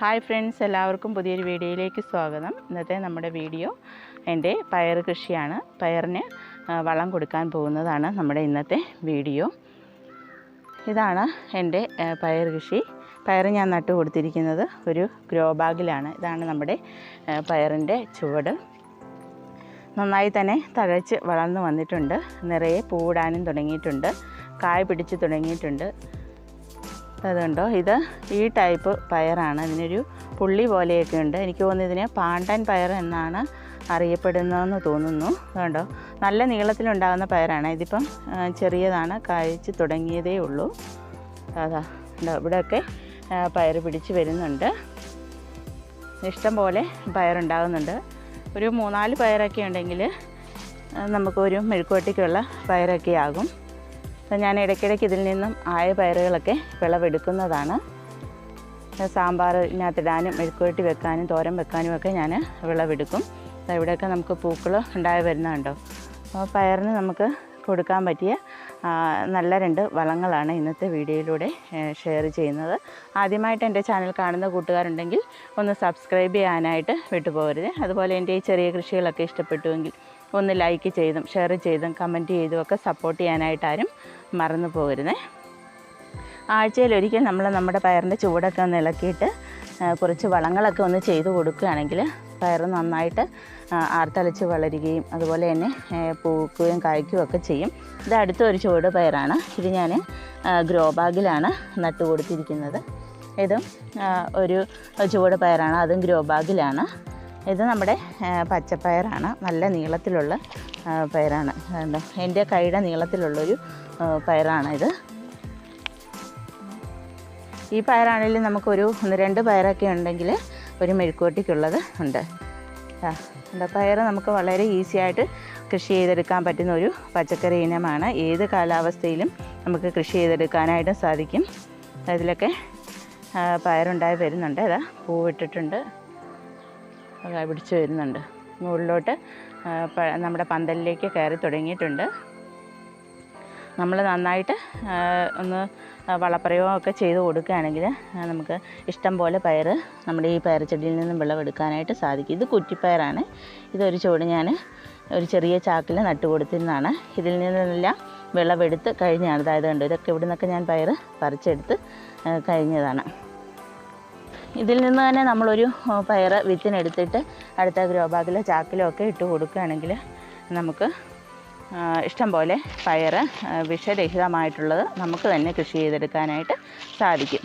Hi friends എല്ലാവർക്കും പുതിയൊരു വീഡിയോയിലേക്ക് സ്വാഗതം. ഇന്നത്തെ നമ്മുടെ വീഡിയോ എന്റെ പയർ കൃഷിയാണ്. പയറിന് വളം കൊടുക്കാൻ പോകുന്നതാണ് നമ്മുടെ ഇന്നത്തെ വീഡിയോ. ഇതാണ് എന്റെ പയർ കൃഷി. പയർ ഞാൻ നട്ടു കൊടുത്തിരിക്കുന്നത് ഒരു ഗ്രോ ബാഗിലാണ്. ഇതാണ് നമ്മുടെ പയറിന്റെ ചുവട്. നന്നായി തന്നെ തഴച്ച് വളർന്നു വന്നിട്ടുണ്ട്. നിറയെ പൂവിടാനും തുടങ്ങിയിട്ടുണ്ട്. കായ പിടിച്ച് തുടങ്ങിയിട്ടുണ്ട്. അതുകൊണ്ടോ ഇത് ഈ ടൈപ്പ് പയറാണ്. ഇതിനൊരു പുള്ളി പോലെയൊക്കെ ഉണ്ട്. എനിക്ക് തോന്നുന്നു ഇതിനെ പാണ്ടൻ പയർ എന്നാണ് അറിയപ്പെടുന്നതെന്ന് തോന്നുന്നു. അതുകൊണ്ടോ നല്ല നീളത്തിലുണ്ടാകുന്ന പയറാണ്. ഇതിപ്പം ചെറിയതാണ്. കായ്ച്ച് തുടങ്ങിയതേ ഉള്ളൂ. അതാ ഇവിടെയൊക്കെ പയർ പിടിച്ച് വരുന്നുണ്ട്. ഇഷ്ടം പോലെ പയറുണ്ടാകുന്നുണ്ട്. ഒരു മൂന്നാൽ പയറൊക്കെ ഉണ്ടെങ്കിൽ നമുക്കൊരു മെഴുക്കുവട്ടിക്കുള്ള പയറൊക്കെ ആകും. ഞാൻ ഇടയ്ക്കിടയ്ക്ക് ഇതിൽ നിന്നും ആയ പയറുകളൊക്കെ വിളവെടുക്കുന്നതാണ്. സാമ്പാറിനകത്തിടാനും മെഴുക്കുവരട്ടി വെക്കാനും തോരൻ വെക്കാനും ഒക്കെ ഞാൻ വിളവെടുക്കും. ഇവിടെയൊക്കെ നമുക്ക് പൂക്കൾ ഉണ്ടായി വരുന്നുണ്ടോ? അപ്പോൾ പയറിന് നമുക്ക് കൊടുക്കാൻ പറ്റിയ നല്ല രണ്ട് വളങ്ങളാണ് ഇന്നത്തെ വീഡിയോയിലൂടെ ഷെയർ ചെയ്യുന്നത്. ആദ്യമായിട്ട് എന്റെ ചാനൽ കാണുന്ന കൂട്ടുകാരുണ്ടെങ്കിൽ ഒന്ന് സബ്സ്ക്രൈബ് ചെയ്യാനായിട്ട് വിട്ടുപോകരുത്. അതുപോലെ എന്റെ ഈ ചെറിയ കൃഷികളൊക്കെ ഇഷ്ടപ്പെട്ടുവെങ്കിൽ ഒന്ന് ലൈക്ക് ചെയ്തും ഷെയർ ചെയ്തും കമന്റ് ചെയ്തും ഒക്കെ സപ്പോർട്ട് ചെയ്യാനായിട്ട് ആരും മറന്നു പോകരുതേ. ആഴ്ചയിൽ ഒരിക്കൽ നമ്മൾ നമ്മുടെ പയറിന്റെ ചൂടൊക്കെ ഒന്ന് ഇളക്കിയിട്ട് കുറച്ച് വളങ്ങളൊക്കെ ഒന്ന് ചെയ്ത് കൊടുക്കുകയാണെങ്കിൽ പയർ നന്നായിട്ട് ആർത്തളിച്ച് വളരുകയും അതുപോലെ തന്നെ പൂക്കുകയും കായ്ക്കുകയും ഒക്കെ ചെയ്യും. ഇത് അടുത്തൊരു ചുവട് പയറാണ്. ഇത് ഞാൻ ഗ്രോ ബാഗിലാണ് നട്ടു കൊടുത്തിരിക്കുന്നത്. ഇതും ഒരു ചുവട് പയറാണ്. അതും ഗ്രോ ബാഗിലാണ്. ഇത് നമ്മുടെ പച്ചപ്പയറാണ്. നല്ല നീളത്തിലുള്ള പയറാണ്. എന്റെ കൈയുടെ നീളത്തിലുള്ളൊരു പയറാണ് പയറാണിത്. ഈ പയറാണെങ്കിലും നമുക്കൊരു ഒന്ന് രണ്ട് പയറൊക്കെ ഉണ്ടെങ്കിൽ ഒരു മെഴുക്കുവട്ടിക്കുള്ളത് ഉണ്ട്. എന്താ പയർ നമുക്ക് വളരെ ഈസി ആയിട്ട് കൃഷി ചെയ്തെടുക്കാൻ പറ്റുന്ന ഒരു പച്ചക്കറി ഇനമാണ്. ഏത് കാലാവസ്ഥയിലും നമുക്ക് കൃഷി ചെയ്തെടുക്കാനായിട്ട് സാധിക്കും. അതിലൊക്കെ പയറുണ്ടായി വരുന്നുണ്ട്. അതാ പൂവിട്ടിട്ടുണ്ട്. പിടിച്ച് വരുന്നുണ്ട്. മുകളിലോട്ട് നമ്മുടെ പന്തലിലേക്ക് കയറി തുടങ്ങിയിട്ടുണ്ട്. നമ്മൾ നന്നായിട്ട് ഒന്ന് വളപ്രയോഗമൊക്കെ ചെയ്ത് കൊടുക്കുകയാണെങ്കിൽ നമുക്ക് ഇഷ്ടം പോലെ പയർ നമ്മുടെ ഈ പയർ ചെടിയിൽ നിന്നും വിളവെടുക്കാനായിട്ട് സാധിക്കും. ഇത് കുറ്റിപ്പയറാണ്. ഇതൊരു ചുവട് ഞാൻ ഒരു ചെറിയ ചാക്കിൽ നട്ടു കൊടുത്തിരുന്നതാണ്. ഇതിൽ നിന്നെല്ലാം വിളവെടുത്ത് കഴിഞ്ഞാണ് അതായത് കണ്ടു ഇതൊക്കെ ഇവിടെ നിന്നൊക്കെ ഞാൻ പയർ പറിച്ചെടുത്ത് കഴിഞ്ഞതാണ്. ഇതിൽ നിന്ന് തന്നെ നമ്മളൊരു പയർ വിത്തിനെടുത്തിട്ട് അടുത്ത ഗ്രോ ബാഗിലോ ചാക്കിലോ ഒക്കെ ഇട്ട് കൊടുക്കുകയാണെങ്കിൽ നമുക്ക് ഇഷ്ടം പോലെ പയർ വിഷരഹിതമായിട്ടുള്ളത് നമുക്ക് തന്നെ കൃഷി ചെയ്തെടുക്കാനായിട്ട് സാധിക്കും.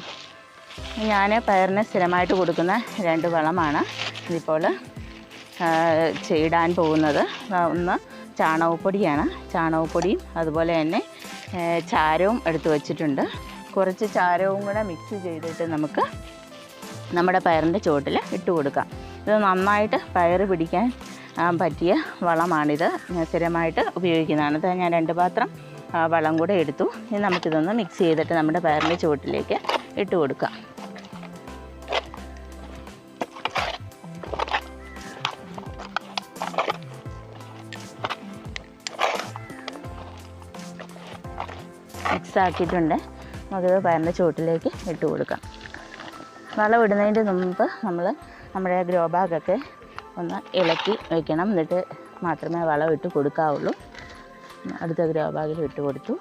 ഞാൻ പയറിന് സ്ഥിരമായിട്ട് കൊടുക്കുന്ന രണ്ട് വളമാണ് ഇതിപ്പോൾ ചെയ്ടാൻ പോകുന്നത്. ഒന്ന് ചാണകപ്പൊടിയാണ്. ചാണകപ്പൊടിയും അതുപോലെ തന്നെ ചാരവും എടുത്തു വച്ചിട്ടുണ്ട്. കുറച്ച് ചാരവും കൂടെ മിക്സ് ചെയ്തിട്ട് നമുക്ക് നമ്മുടെ പയറിന്റെ ചുവട്ടിൽ ഇട്ട് കൊടുക്കാം. ഇത് നന്നായിട്ട് പയർ പിടിക്കാൻ പറ്റിയ വളമാണിത്. സ്ഥിരമായിട്ട് ഉപയോഗിക്കുന്നതാണ്. ഇത് ഞാൻ രണ്ട് പാത്രം വളം കൂടെ എടുത്തു. ഇനി നമുക്കിതൊന്ന് മിക്സ് ചെയ്തിട്ട് നമ്മുടെ പയറിന്റെ ചുവട്ടിലേക്ക് ഇട്ട് കൊടുക്കാം. മിക്സ് ആക്കിയിട്ടുണ്ട്. നമുക്കിത് പയറിന്റെ ചുവട്ടിലേക്ക് ഇട്ട് കൊടുക്കാം. വളം ഇടുന്നതിന്റെ മുമ്പ് നമ്മൾ നമ്മുടെ ഗ്രോ ബാഗൊക്കെ ഒന്ന് ഇളക്കി വയ്ക്കണം എന്നിട്ട് മാത്രമേ വളം ഇട്ട് കൊടുക്കാവുള്ളൂ. അടുത്ത ഗ്രോ ബാഗിൽ ഇട്ട് കൊടുത്തു.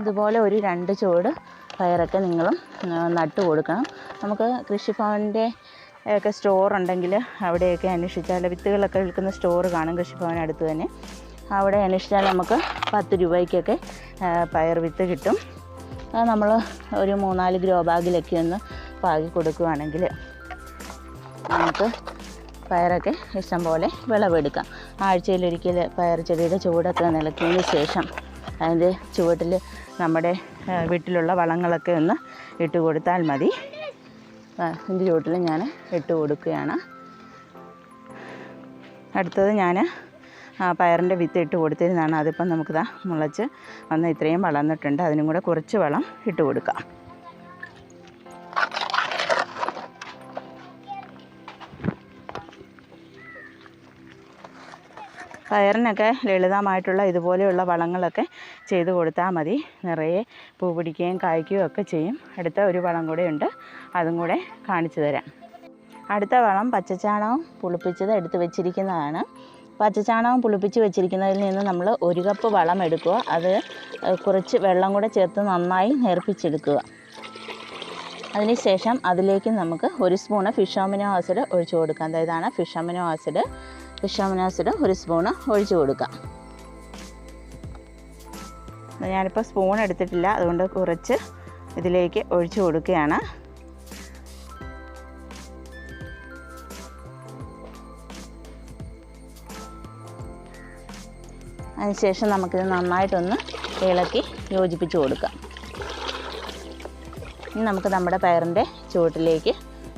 ഇതുപോലെ ഒരു രണ്ട് ചുവട് പയറൊക്കെ നിങ്ങളും നട്ട് കൊടുക്കണം. നമുക്ക് കൃഷിഭവന്റെ ഒക്കെ സ്റ്റോർ ഉണ്ടെങ്കിൽ അവിടെയൊക്കെ അന്വേഷിച്ചാൽ വിത്തുകളൊക്കെ വിൽക്കുന്ന സ്റ്റോർ കാണും കൃഷിഭവൻ അടുത്ത് തന്നെ. അവിടെ അന്വേഷിച്ചാൽ നമുക്ക് പത്ത് രൂപയ്ക്കൊക്കെ പയർ വിത്ത് കിട്ടും. നമ്മൾ ഒരു മൂന്നാൽ ഗ്രോ ബാഗിലൊക്കെ ഒന്ന് പാകി കൊടുക്കുകയാണെങ്കിൽ നമുക്ക് പയറൊക്കെ ഇഷ്ടംപോലെ വിളവെടുക്കാം. ആഴ്ചയിലൊരിക്കൽ പയർ ചെടിയുടെ ചൂടൊക്കെ നിലക്കിയതിന് ശേഷം അതിന്റെ ചുവട്ടിൽ നമ്മുടെ വീട്ടിലുള്ള വളങ്ങളൊക്കെ ഒന്ന് ഇട്ട് കൊടുത്താൽ മതി. ചുവട്ടിൽ ഞാൻ ഇട്ട് കൊടുക്കുകയാണ്. അടുത്തത് ഞാൻ പയറിന്റെ വിത്ത് ഇട്ട് കൊടുത്തിരുന്നതാണ്. അതിപ്പം നമുക്കിതാ മുളച്ച് വന്ന് ഇത്രയും വളർന്നിട്ടുണ്ട്. അതിനും കൂടെ കുറച്ച് വളം ഇട്ട് കൊടുക്കാം. പയറിനൊക്കെ ലളിതമായിട്ടുള്ള ഇതുപോലെയുള്ള വളങ്ങളൊക്കെ ചെയ്ത് കൊടുത്താൽ മതി. നിറയെ പൂ പിടിക്കുകയും കായ്ക്കുകയും ഒക്കെ ചെയ്യും. അടുത്ത ഒരു വളം കൂടെ ഉണ്ട്. അതും കൂടെ കാണിച്ചു തരാം. അടുത്ത വളം പച്ചച്ചാണകം പുളിപ്പിച്ചത് എടുത്ത് വെച്ചിരിക്കുന്നതാണ്. പച്ചച്ചാണകം പുളിപ്പിച്ച് വെച്ചിരിക്കുന്നതിൽ നിന്ന് നമ്മൾ ഒരു കപ്പ് വളം എടുക്കുക. അത് കുറച്ച് വെള്ളം കൂടെ ചേർത്ത് നന്നായി നേർപ്പിച്ചെടുക്കുക. അതിനുശേഷം അതിലേക്ക് നമുക്ക് ഒരു സ്പൂണ് ഫിഷ് അമിനോ ആസിഡ് ഒഴിച്ചു കൊടുക്കാം. അതായത് ആണ് fish amino acid. Fish amino acid ഒരു സ്പൂണ് ഒഴിച്ചു കൊടുക്കാം. ഞാനിപ്പോൾ സ്പൂൺ എടുത്തിട്ടില്ല. അതുകൊണ്ട് കുറച്ച് ഇതിലേക്ക് ഒഴിച്ചു കൊടുക്കുകയാണ്. അതിനുശേഷം നമുക്കിത് നന്നായിട്ടൊന്ന് ഇളക്കി യോജിപ്പിച്ച് കൊടുക്കാം. ഇനി നമുക്ക് നമ്മുടെ പയറിന്റെ ചുവട്ടിലേക്ക്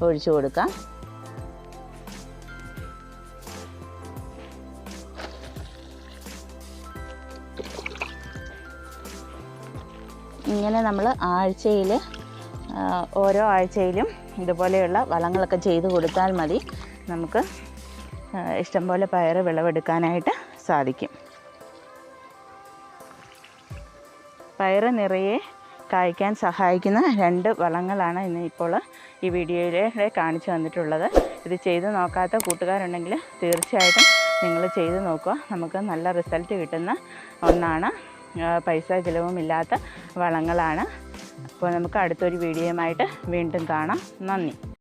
ഒഴിച്ചു കൊടുക്കാം. ഇങ്ങനെ നമ്മൾ ആഴ്ചയിൽ ഓരോ ആഴ്ചയിലും ഇതുപോലെയുള്ള വളങ്ങളൊക്കെ ചെയ്ത് കൊടുത്താൽ മതി. നമുക്ക് ഇഷ്ടംപോലെ പയർ വിളവെടുക്കാനായിട്ട് സാധിക്കും. പയറ് നിറയെ കായ്ക്കാൻ സഹായിക്കുന്ന രണ്ട് വളങ്ങളാണ് ഇന്ന് ഇപ്പോൾ ഈ വീഡിയോയിലൂടെ കാണിച്ചു തന്നിട്ടുള്ളത്. ഇത് ചെയ്ത് നോക്കാത്ത കൂട്ടുകാരുണ്ടെങ്കിൽ തീർച്ചയായിട്ടും നിങ്ങൾ ചെയ്ത് നോക്കുക. നമുക്ക് നല്ല റിസൾട്ട് കിട്ടുന്ന ഒന്നാണ് പൈസ ചിലവുമില്ലാത്ത വളങ്ങളാണ്. അപ്പോൾ നമുക്ക് അടുത്തൊരു വീഡിയോയുമായിട്ട് വീണ്ടും കാണാം. നന്ദി.